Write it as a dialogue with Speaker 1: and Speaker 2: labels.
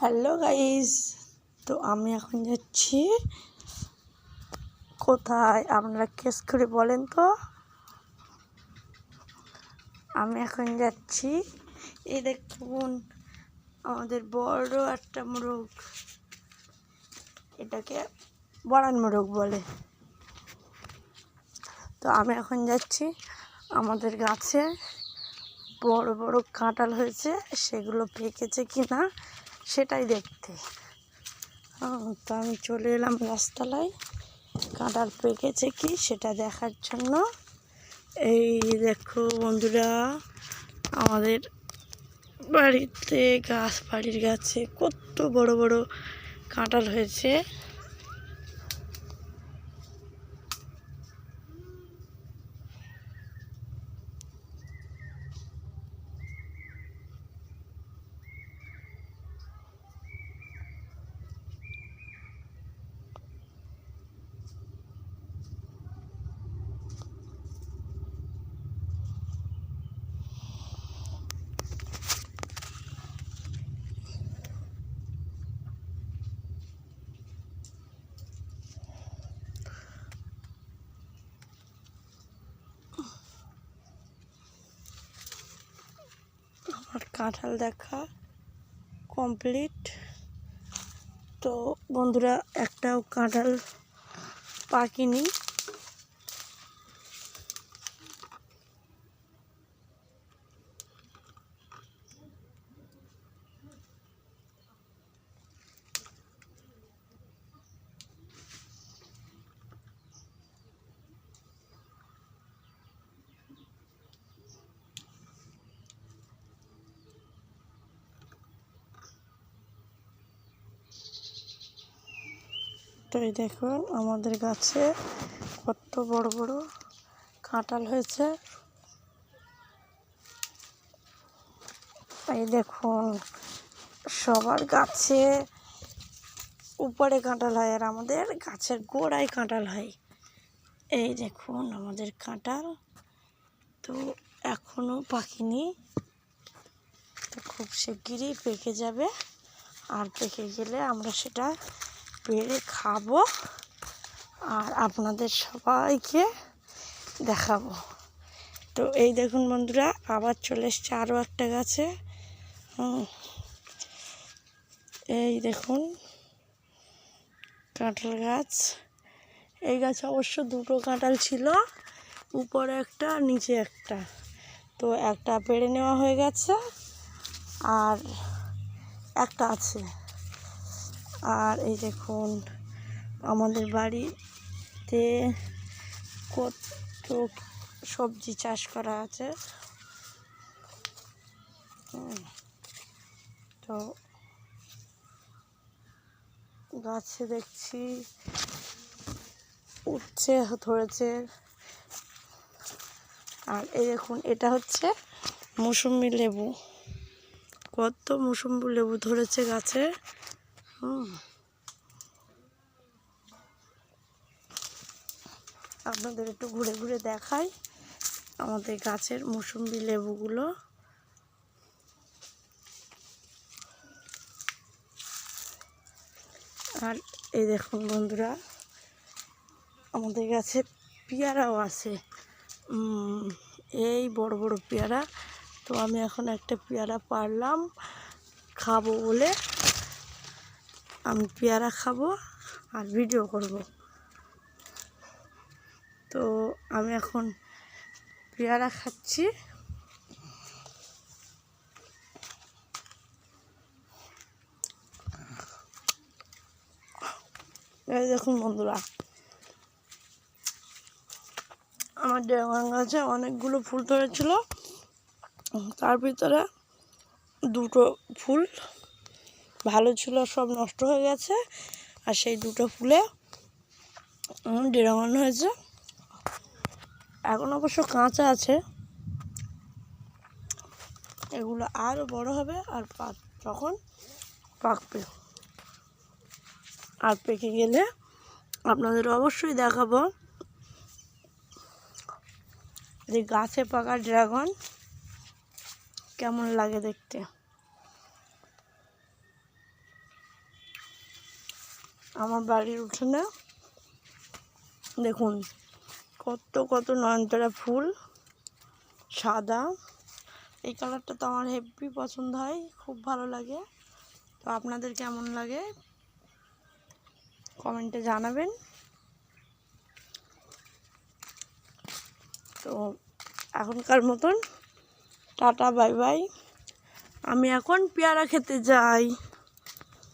Speaker 1: Hello guys, তো আমি এখন যাচ্ছি। কোথায়? আপনারা কেস করে বলেন তো। আমি এখন যাচ্ছি। এই দেখুন, আমাদের বড় একটা মোরগ। এটাকে বড়ান মোরগ বলে। তো আমি এখন যাচ্ছি আমাদের গাছে। বড় বড় কাঁটাল হয়েছে, সেগুলো পেকেছে কি না সেটাই দেখতে। তো আমি চলে এলাম গাছতলায়। কাঁটার পেকেছে কি সেটা দেখার জন্য। এই দেখো বন্ধুরা, আমাদের বাড়িতে গাছ বাড়ির গাছে কত বড় বড় কাঁটাল হয়েছে আমার কাঁঠাল দেখা কমপ্লিট তো বন্ধুরা একটাও কাঁঠাল পাকিনি। এই দেখুন আমাদের গাছে কত বড় বড় কাঁঠাল হয়েছে। এই দেখুন, সবার গাছে উপরে কাঁঠাল হয় আর আমাদের গাছের গোড়ায় কাঁঠাল হয়। এই দেখুন, আমাদের কাঁঠাল তো এখনও পাকিনি। তো খুব শিগগিরই পেকে যাবে। আর পেকে গেলে আমরা সেটা পেরে খাব আর আপনাদের সবাইকে দেখাবো। তো এই দেখুন বন্ধুরা, আবার চলে এসছে আরও একটা গাছে। এই দেখুন, কাঁঠাল গাছ। এই গাছে অবশ্য দুটো কাঁঠাল ছিল, উপরে একটা, নিচে একটা। তো একটা পেড়ে নেওয়া হয়ে গেছে, আর একটা আছে। আর এই দেখুন, আমাদের বাড়িতে কত সবজি চাষ করা আছে। তো গাছে দেখছি উঠছে, ধরেছে। আর এই দেখুন, এটা হচ্ছে মৌসুমি লেবু। কত মৌসুম্বি লেবু ধরেছে গাছে। আপনাদের একটু ঘুরে ঘুরে দেখাই আমাদের গাছের মৌসুম্বি লেবুগুলো। আর এই দেখুন বন্ধুরা, আমাদের গাছে পেয়ারাও আছে। এই বড় বড় পেয়ারা। তো আমি এখন একটা পেয়ারা পারলাম, খাব বলে। আমি পেয়ারা খাব আর ভিডিও করব। তো আমি এখন পেয়ারা খাচ্ছি। দেখুন বন্ধুরা, আমার ড্রাগন গাছে অনেকগুলো ফুল ধরেছিল। তার ভিতরে দুটো ফুল ভালো ছিল, সব নষ্ট হয়ে গেছে। আর সেই দুটো ফুলে ড্রাগন হয়েছে। এখন অবশ্য কাঁচা আছে। এগুলো আরও বড় হবে আর পাক, তখন পাকবে। আর পেকে গেলে আপনাদের অবশ্যই দেখাবো যে গাছে পাকা ড্রাগন কেমন লাগে দেখতে। আমার বাড়ির উঠোনে। দেখুন, কত কত নয়নতারা ফুল, সাদা। এই কালারটা তো আমার হেভি পছন্দ হয়, খুব ভালো লাগে। তো আপনাদের কেমন লাগে? কমেন্টে জানাবেন। তো এখনকার মতন, টাটা, বাই বাই। আমি এখন পেয়ারা খেতে যাই।